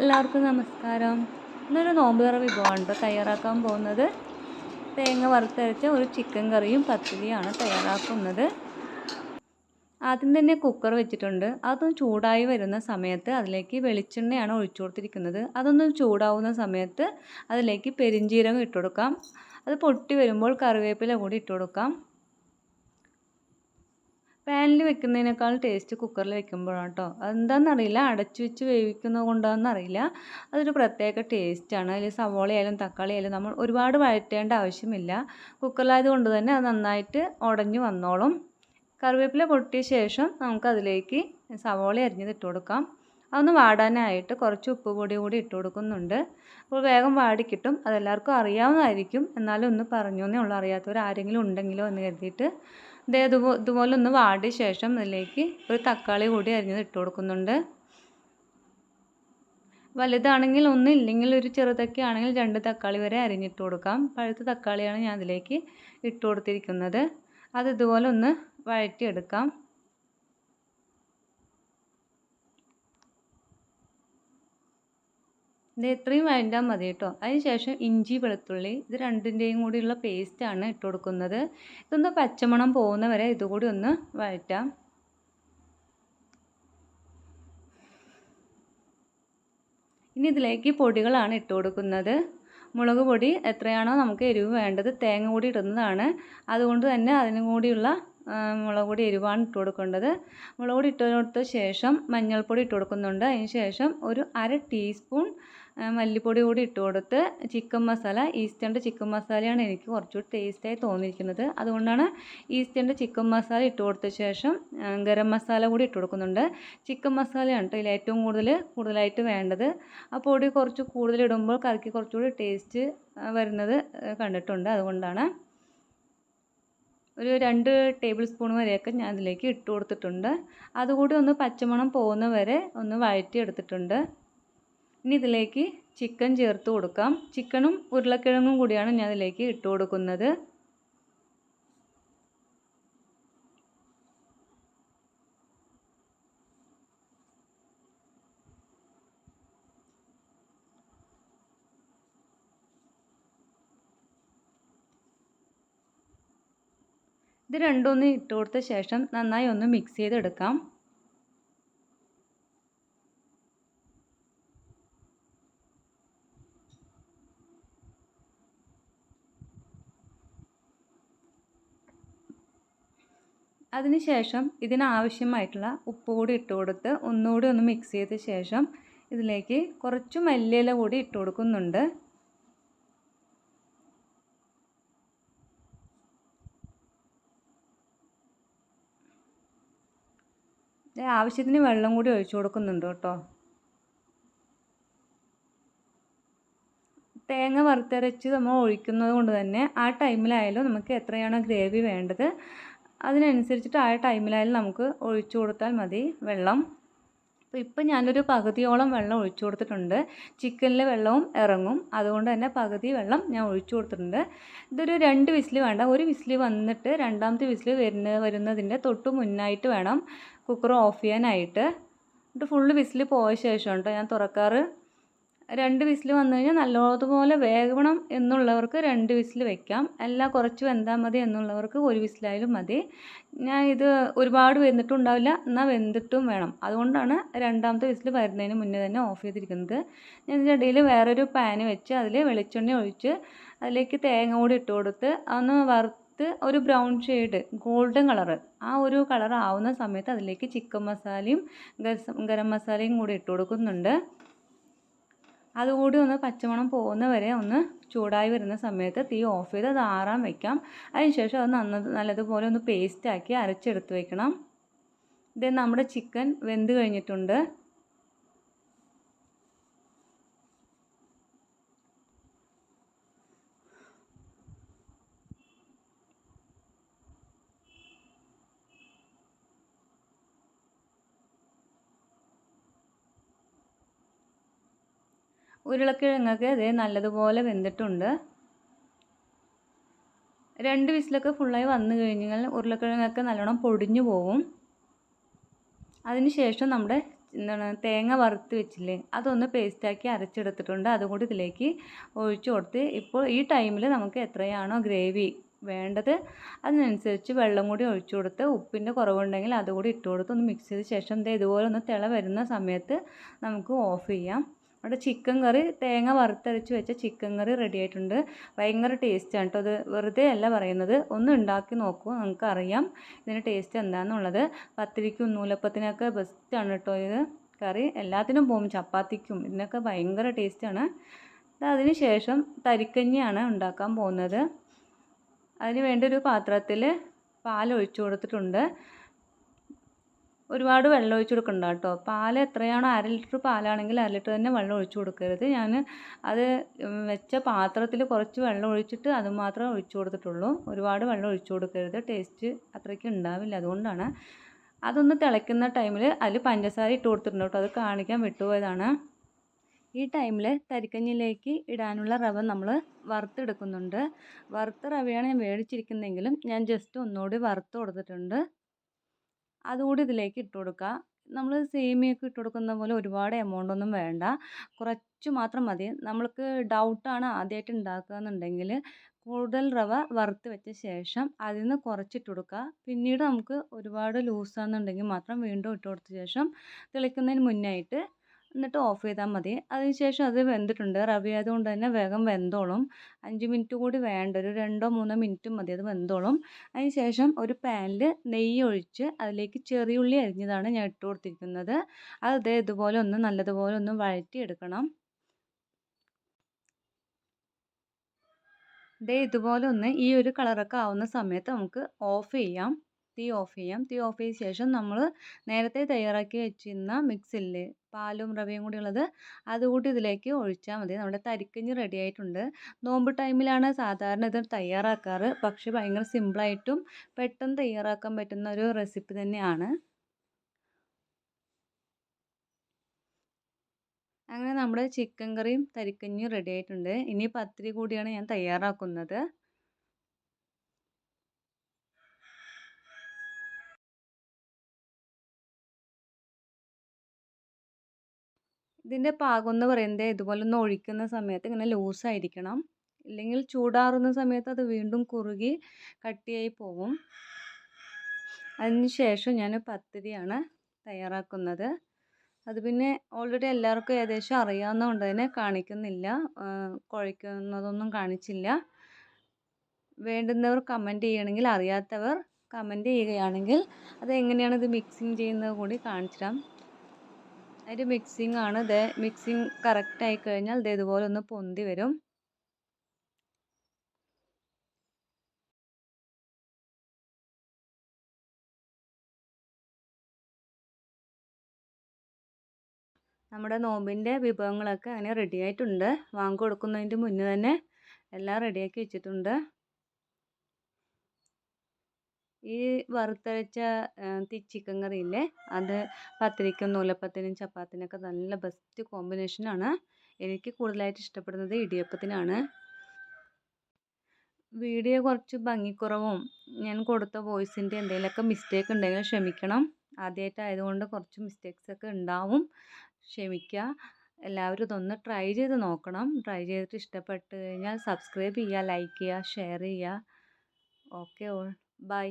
എല്ലാവർക്കും നമസ്കാരം. ഇന്നൊരു നോമ്പ് തുറ വിഭവമാണ് ഇപ്പോൾ തയ്യാറാക്കാൻ പോകുന്നത്. തേങ്ങ വറുത്തരച്ച ഒരു ചിക്കൻ കറിയും പത്തിരിയാണ് തയ്യാറാക്കുന്നത്. ആദ്യം തന്നെ കുക്കർ വെച്ചിട്ടുണ്ട്. അതൊന്ന് ചൂടായി വരുന്ന സമയത്ത് അതിലേക്ക് വെളിച്ചെണ്ണയാണ് ഒഴിച്ചു കൊടുത്തിരിക്കുന്നത്. അതൊന്ന് ചൂടാവുന്ന സമയത്ത് അതിലേക്ക് പെരിഞ്ജീരകം ഇട്ടുകൊടുക്കാം. അത് പൊട്ടി വരുമ്പോൾ കറിവേപ്പില കൂടി ഇട്ട് കൊടുക്കാം പാനിൽ വെക്കുന്നതിനേക്കാൾ ടേസ്റ്റ് കുക്കറിൽ വെക്കുമ്പോഴാണ് കേട്ടോ അതെന്താണെന്നറിയില്ല അടച്ചു വെച്ച് വേവിക്കുന്നത് കൊണ്ടാണെന്നറിയില്ല അതൊരു പ്രത്യേക ടേസ്റ്റാണ് അതിൽ സവോള ആയാലും തക്കാളി ആയാലും നമ്മൾ ഒരുപാട് വഴറ്റേണ്ട ആവശ്യമില്ല. കുക്കറിലായത് കൊണ്ട് തന്നെ അത് നന്നായിട്ട് ഉടഞ്ഞു വന്നോളും. കറിവേപ്പില പൊട്ടിയ ശേഷം നമുക്കതിലേക്ക് സവോള അരിഞ്ഞത് ഇട്ട് കൊടുക്കാം. അതൊന്ന് വാടാനായിട്ട് കുറച്ച് ഉപ്പ് പൊടി കൂടി ഇട്ട് കൊടുക്കുന്നുണ്ട്. അപ്പോൾ വേഗം വാടി കിട്ടും. അതെല്ലാവർക്കും അറിയാവുന്നതായിരിക്കും. എന്നാലും ഒന്ന് പറഞ്ഞു എന്നേ ഉള്ളൂ. അറിയാത്തവർ ആരെങ്കിലും ഉണ്ടെങ്കിലോ എന്ന് കരുതിയിട്ട്. ഇതേ ഇതുപോലെ ഒന്ന് വാടിയ ശേഷം ഇതിലേക്ക് ഒരു തക്കാളി കൂടി അരിഞ്ഞത് ഇട്ട് കൊടുക്കുന്നുണ്ട്. വലുതാണെങ്കിൽ ഒന്ന് ഇല്ലെങ്കിൽ ഒരു ചെറുതൊക്കെ ആണെങ്കിൽ രണ്ട് തക്കാളി വരെ അരിഞ്ഞിട്ട് കൊടുക്കാം. പഴുത്ത തക്കാളിയാണ് ഞാൻ അതിലേക്ക് ഇട്ട് കൊടുത്തിരിക്കുന്നത്. അത് ഇതുപോലെ ഒന്ന് വഴറ്റിയെടുക്കാം. ഇത് ഇത്രയും വേണ്ടാൽ മതി കേട്ടോ. അതിന് ശേഷം ഇഞ്ചി വെളുത്തുള്ളി ഇത് രണ്ടിന്റെയും കൂടിയുള്ള പേസ്റ്റാണ് ഇട്ട് കൊടുക്കുന്നത്. ഇതൊന്ന് പച്ചമണം പോകുന്ന വരെ ഇതുകൂടി ഒന്ന് വഴറ്റാം. ഇനി ഇതിലേക്ക് പൊടികളാണ് ഇട്ട് കൊടുക്കുന്നത്. മുളക് പൊടി എത്രയാണോ നമുക്ക് എരിവ് വേണ്ടത് തേങ്ങ കൂടി ഇടുന്നതാണ്. അതുകൊണ്ട് തന്നെ അതിനും കൂടിയുള്ള മുളക് പൊടി എരിവാണ് ഇട്ട് കൊടുക്കേണ്ടത്. മുളക് പൊടി ഇട്ട് കൊടുത്ത ശേഷം മഞ്ഞൾപ്പൊടി ഇട്ട് കൊടുക്കുന്നുണ്ട്. അതിന് ശേഷം ഒരു അര ടീസ്പൂൺ മല്ലിപ്പൊടി കൂടി ഇട്ട് കൊടുത്ത് ചിക്കൻ മസാല ഈസ്റ്റേണിന്റെ ചിക്കൻ മസാലയാണ് എനിക്ക് കുറച്ചുകൂടി ടേസ്റ്റായി തോന്നിയിരിക്കുന്നത്. അതുകൊണ്ടാണ് ഈസ്റ്റേണിന്റെ ചിക്കൻ മസാല ഇട്ട് കൊടുത്ത ശേഷം ഗരം മസാല കൂടി ഇട്ട് കൊടുക്കുന്നുണ്ട്. ചിക്കൻ മസാലയാണ് കേട്ടോ ഇതിൽ ഏറ്റവും കൂടുതൽ കൂടുതലായിട്ട് വേണ്ടത്. ആ പൊടി കുറച്ച് കൂടുതൽ ഇടുമ്പോൾ കറിക്ക് കുറച്ചുകൂടി ടേസ്റ്റ് വരുന്നത് കണ്ടിട്ടുണ്ട്. അതുകൊണ്ടാണ് ഒരു രണ്ട് ടേബിൾ സ്പൂൺ വരെയൊക്കെ ഞാൻ അതിലേക്ക് ഇട്ട് കൊടുത്തിട്ടുണ്ട്. അതുകൂടി ഒന്ന് പച്ചമണം പോകുന്ന വരെ ഒന്ന് വഴറ്റി എടുത്തിട്ടുണ്ട് ഇനി ഇതിലേക്ക് ചിക്കൻ ചേർത്ത് കൊടുക്കാം. ചിക്കനും ഉരുളക്കിഴങ്ങും കൂടിയാണ് ഞാൻ ഇതിലേക്ക് ഇട്ട് കൊടുക്കുന്നത്. ഇത് രണ്ടൊന്ന് ഇട്ട് കൊടുത്ത ശേഷം നന്നായി ഒന്ന് മിക്സ് ചെയ്തെടുക്കാം. അതിനുശേഷം ഇതിനാവശ്യമായിട്ടുള്ള ഉപ്പ് കൂടി ഇട്ട് കൊടുത്ത് ഒന്നുകൂടി ഒന്ന് മിക്സ് ചെയ്ത ശേഷം ഇതിലേക്ക് കുറച്ച് മല്ലിയില കൂടി ഇട്ട് കൊടുക്കുന്നുണ്ട്. ആവശ്യത്തിന് വെള്ളം കൂടി ഒഴിച്ചു കൊടുക്കുന്നുണ്ട് കേട്ടോ. തേങ്ങ വറുത്തരച്ച് നമ്മൾ ഒഴിക്കുന്നത് കൊണ്ട് തന്നെ ആ ടൈമിലായാലും നമുക്ക് എത്രയാണോ ഗ്രേവി വേണ്ടത് അതിനനുസരിച്ചിട്ട് ആ ടൈമിലായാലും നമുക്ക് ഒഴിച്ചു കൊടുത്താൽ മതി വെള്ളം. അപ്പോൾ ഇപ്പം ഞാനൊരു പകുതിയോളം വെള്ളം ഒഴിച്ചു കൊടുത്തിട്ടുണ്ട്. ചിക്കനിലെ വെള്ളവും ഇറങ്ങും. അതുകൊണ്ട് തന്നെ പകുതി വെള്ളം ഞാൻ ഒഴിച്ചു കൊടുത്തിട്ടുണ്ട്. ഇതൊരു രണ്ട് വിസിൽ വേണ്ട. ഒരു വിസിൽ വന്നിട്ട് രണ്ടാമത്തെ വിസിൽ വരുന്ന വരുന്നതിന്റെ തൊട്ട് മുന്നായിട്ട് വേണം കുക്കർ ഓഫ് ചെയ്യാനായിട്ട്. എന്നിട്ട് ഫുള്ള് വിസിൽ പോയ ശേഷം കേട്ടോ ഞാൻ തുറക്കാറ്. രണ്ട് വിസിൽ വന്നു കഴിഞ്ഞാൽ നല്ലതുപോലെ വേകണം എന്നുള്ളവർക്ക് രണ്ട് വിസിൽ വെക്കാം. അല്ല കുറച്ച് വെന്താൽ മതി എന്നുള്ളവർക്ക് ഒരു വിസിലായാലും മതി. ഞാൻ ഇത് ഒരുപാട് വെന്തിട്ടുണ്ടാവില്ല. എന്നാൽ വെന്തിട്ടും വേണം. അതുകൊണ്ടാണ് രണ്ടാമത്തെ വിസിൽ വരുന്നതിന് മുന്നേ തന്നെ ഓഫ് ചെയ്തിരിക്കുന്നത്. ഞാൻ ഇതിന്റെ ഇടയിൽ വേറൊരു പാന് വെച്ച് അതിൽ വെളിച്ചെണ്ണ ഒഴിച്ച് അതിലേക്ക് തേങ്ങ കൂടി ഇട്ട് കൊടുത്ത് ഒന്ന് വറുത്ത് ഒരു ബ്രൗൺ ഷെയ്ഡ് ഗോൾഡൻ കളറ് ആ ഒരു കളർ ആവുന്ന സമയത്ത് അതിലേക്ക് ചിക്കൻ മസാലയും ഗരം മസാലയും കൂടി ഇട്ട് കൊടുക്കുന്നുണ്ട്. അതുകൂടി ഒന്ന് പച്ചമണം പോകുന്ന വരെ ഒന്ന് ചൂടായി വരുന്ന സമയത്ത് തീ ഓഫ് ചെയ്ത് അത് ആറാൻ വെക്കാം. അതിനുശേഷം അത് നന്ന നല്ലതുപോലെ ഒന്ന് പേസ്റ്റാക്കി അരച്ചെടുത്ത് വെക്കണം. ഇത് നമ്മുടെ ചിക്കൻ വെന്ത് കഴിഞ്ഞിട്ടുണ്ട്. ഉരുളക്കിഴങ്ങൊക്കെ അതേ നല്ലതുപോലെ വെന്തിട്ടുണ്ട്. രണ്ട് വിസിലൊക്കെ ഫുള്ളായി വന്നു കഴിഞ്ഞാൽ ഉരുളക്കിഴങ്ങൊക്കെ നല്ലോണം പൊടിഞ്ഞു പോകും അതിനുശേഷം നമ്മുടെ എന്താണ് തേങ്ങ വറുത്ത് വെച്ചില്ലേ അതൊന്ന് പേസ്റ്റാക്കി അരച്ചെടുത്തിട്ടുണ്ട്. അതും കൂടി ഇതിലേക്ക് ഒഴിച്ചു കൊടുത്ത് ഇപ്പോൾ ഈ ടൈമിൽ നമുക്ക് എത്രയാണോ ഗ്രേവി വേണ്ടത് അതിനനുസരിച്ച് വെള്ളം കൂടി ഒഴിച്ചു കൊടുത്ത് ഉപ്പിന്റെ കുറവുണ്ടെങ്കിൽ അതുകൂടി ഇട്ട് കൊടുത്ത് ഒന്ന് മിക്സ് ചെയ്ത ശേഷം ഇതേ ഇതുപോലെ ഒന്ന് തിള വരുന്ന സമയത്ത് നമുക്ക് ഓഫ് ചെയ്യാം. അവിടെ ചിക്കൻ കറി തേങ്ങ വറുത്തരച്ച് വെച്ച ചിക്കൻ കറി റെഡി ആയിട്ടുണ്ട്. ഭയങ്കര ടേസ്റ്റാണ് കേട്ടോ അത്. വെറുതെ അല്ല പറയുന്നത്. ഒന്ന് ഉണ്ടാക്കി നോക്കൂ നിങ്ങൾക്ക് അറിയാം ഇതിന്റെ ടേസ്റ്റ് എന്താണെന്നുള്ളത് പത്തിരിക്കും നൂലപ്പത്തിനൊക്കെ ബെസ്റ്റാണ് കേട്ടോ ഇത്. കറി എല്ലാത്തിനും പോകും ചപ്പാത്തിക്കും ഇതിനൊക്കെ ഭയങ്കര ടേസ്റ്റാണ് അതിന് ശേഷം തരിക്കഞ്ഞിയാണ് ഉണ്ടാക്കാൻ പോകുന്നത്. അതിന് വേണ്ടി ഒരു പാത്രത്തിൽ പാൽ കൊടുത്തിട്ടുണ്ട്. ഒരുപാട് വെള്ളം ഒഴിച്ച് കൊടുക്കണ്ട കേട്ടോ. പാൽ എത്രയാണോ അര ലിറ്റർ പാലാണെങ്കിൽ അര ലിറ്റർ തന്നെ വെള്ളം ഒഴിച്ച് കൊടുക്കരുത്. ഞാൻ അത് വെച്ച പാത്രത്തിൽ കുറച്ച് വെള്ളം ഒഴിച്ചിട്ട് അത് മാത്രമേ ഒഴിച്ച് കൊടുത്തിട്ടുള്ളൂ. ഒരുപാട് വെള്ളം ഒഴിച്ച് കൊടുക്കരുത്. ടേസ്റ്റ് അത്രയ്ക്ക് ഉണ്ടാവില്ല. അതുകൊണ്ടാണ് അതൊന്ന് തിളയ്ക്കുന്ന ടൈമിൽ അതിൽ പഞ്ചസാര ഇട്ട് കൊടുത്തിട്ടുണ്ട് കേട്ടോ. അത് കാണിക്കാൻ വിട്ടുപോയതാണ്. ഈ ടൈമിൽ തരിക്കഞ്ഞിലേക്ക് ഇടാനുള്ള റവ നമ്മൾ വറുത്തെടുക്കുന്നുണ്ട്. വറുത്ത റവയാണ് ഞാൻ മേടിച്ചിരിക്കുന്നതെങ്കിലും ഞാൻ ജസ്റ്റ് ഒന്നുകൂടി വറുത്ത് കൊടുത്തിട്ടുണ്ട്. അതുകൂടി ഇതിലേക്ക് ഇട്ട് കൊടുക്കുക. നമ്മൾ സേമിയൊക്കെ ഇട്ട് കൊടുക്കുന്ന പോലെ ഒരുപാട് എമൗണ്ട് ഒന്നും വേണ്ട. കുറച്ച് മാത്രം മതി. നമ്മൾക്ക് ഡൗട്ടാണ് ആദ്യമായിട്ട് ഉണ്ടാക്കുക എന്നുണ്ടെങ്കിൽ കൂടുതൽ റവ വറുത്ത് വെച്ച ശേഷം അതിൽ നിന്ന് കുറച്ചിട്ട് കൊടുക്കുക. പിന്നീട് നമുക്ക് ഒരുപാട് ലൂസാണെന്നുണ്ടെങ്കിൽ മാത്രം വീണ്ടും ഇട്ട് കൊടുത്ത ശേഷം തിളയ്ക്കുന്നതിന് മുന്നായിട്ട് എന്നിട്ട് ഓഫ് ചെയ്താൽ മതി. അതിന് ശേഷം അത് വെന്തിട്ടുണ്ട്. റവ ആയതുകൊണ്ട് തന്നെ വേഗം വെന്തോളും. അഞ്ച് മിനിറ്റ് കൂടി വേണ്ട. ഒരു രണ്ടോ മൂന്നോ മിനിറ്റ് മതി അത് വെന്തോളും. അതിന് ശേഷം ഒരു പാനിൽ നെയ്യ് ഒഴിച്ച് അതിലേക്ക് ചെറിയ ഉള്ളി അരിഞ്ഞതാണ് ഞാൻ ഇട്ട് കൊടുത്തിരിക്കുന്നത്. അത് ഇതേ ഇതുപോലെ ഒന്ന് നല്ലതുപോലെ ഒന്ന് വഴറ്റിയെടുക്കണം. ദേ ഇതുപോലെ ഒന്ന് ഈ ഒരു കളറൊക്കെ ആവുന്ന സമയത്ത് നമുക്ക് ഓഫ് ചെയ്യാം. തീ ഓഫ് ചെയ്യാം. തീ ഓഫ് ചെയ്ത ശേഷം നമ്മൾ നേരത്തെ തയ്യാറാക്കി വെച്ചിരുന്ന മിക്സില്ലേ പാലും റവയും കൂടി ഉള്ളത് അതുകൂടി ഇതിലേക്ക് ഒഴിച്ചാൽ മതി. നമ്മുടെ തരിക്കഞ്ഞി റെഡി ആയിട്ടുണ്ട്. നോമ്പ് ടൈമിലാണ് സാധാരണ ഇത് തയ്യാറാക്കാറ്. പക്ഷേ ഭയങ്കര സിമ്പിളായിട്ടും പെട്ടെന്ന് തയ്യാറാക്കാൻ പറ്റുന്ന ഒരു റെസിപ്പി തന്നെയാണ്. അങ്ങനെ നമ്മുടെ ചിക്കൻ കറിയും തരിക്കഞ്ഞിയും റെഡി ആയിട്ടുണ്ട്. ഇനി പത്തിരി കൂടിയാണ് ഞാൻ തയ്യാറാക്കുന്നത്. ഇതിന്റെ പാകം എന്ന് പറയുന്നത് ഇതുപോലെ ഒന്ന് ഒഴിക്കുന്ന സമയത്ത് ഇങ്ങനെ ലൂസായിരിക്കണം. ഇല്ലെങ്കിൽ ചൂടാറുന്ന സമയത്ത് അത് വീണ്ടും കുറുകി കട്ടിയായി പോകും ശേഷം ഞാൻ പത്തിരിയാണ് തയ്യാറാക്കുന്നത്. അത് പിന്നെ ഓൾറെഡി എല്ലാവർക്കും ഏകദേശം അറിയാവുന്നതുകൊണ്ട് തന്നെ കാണിക്കുന്നില്ല. കുഴയ്ക്കുന്നതൊന്നും കാണിച്ചില്ല. വേണ്ടുന്നവർ കമന്റ് ചെയ്യണമെങ്കിൽ അറിയാത്തവർ കമന്റ് ചെയ്യുകയാണെങ്കിൽ അത് എങ്ങനെയാണ് ഇത് മിക്സിങ് ചെയ്യുന്നത് കൂടി കാണിച്ചിടാം അതിന്റെ മിക്സിംഗ് ആണ്. ഇത് മിക്സിങ് കറക്റ്റ് ആയി കഴിഞ്ഞാൽ ഇത് ഇതുപോലെ ഒന്ന് പൊന്തി വരും. നമ്മുടെ നോമ്പിന്റെ വിഭവങ്ങളൊക്കെ അങ്ങനെ റെഡി ആയിട്ടുണ്ട്. വാങ്ങി കൊടുക്കുന്നതിന്റെ മുന്നേ തന്നെ എല്ലാം റെഡിയാക്കി വെച്ചിട്ടുണ്ട്. ഈ വറുത്തരച്ച ചിക്കൻ കറിയില്ലേ അത് പത്തിരിക്കും നൂലപ്പത്തിനും ചപ്പാത്തിനൊക്കെ നല്ല ബെസ്റ്റ് കോമ്പിനേഷനാണ് എനിക്ക് കൂടുതലായിട്ട് ഇഷ്ടപ്പെടുന്നത് ഇടിയപ്പത്തിനാണ്. വീഡിയോ കുറച്ച് ഭംഗിക്കുറവും ഞാൻ കൊടുത്ത വോയിസിന്റെ എന്തെങ്കിലുമൊക്കെ മിസ്റ്റേക്ക് ഉണ്ടെങ്കിൽ ക്ഷമിക്കണം. ആദ്യമായിട്ടായതുകൊണ്ട് കുറച്ച് മിസ്റ്റേക്സ് ഒക്കെ ഉണ്ടാവും. ക്ഷമിക്കുക എല്ലാവരും ഇതൊന്ന് ട്രൈ ചെയ്ത് നോക്കണം. ട്രൈ ചെയ്തിട്ട് ഇഷ്ടപ്പെട്ട് കഴിഞ്ഞാൽ സബ്സ്ക്രൈബ് ചെയ്യുക ലൈക്ക് ചെയ്യുക ഷെയർ ചെയ്യുക. Okay all by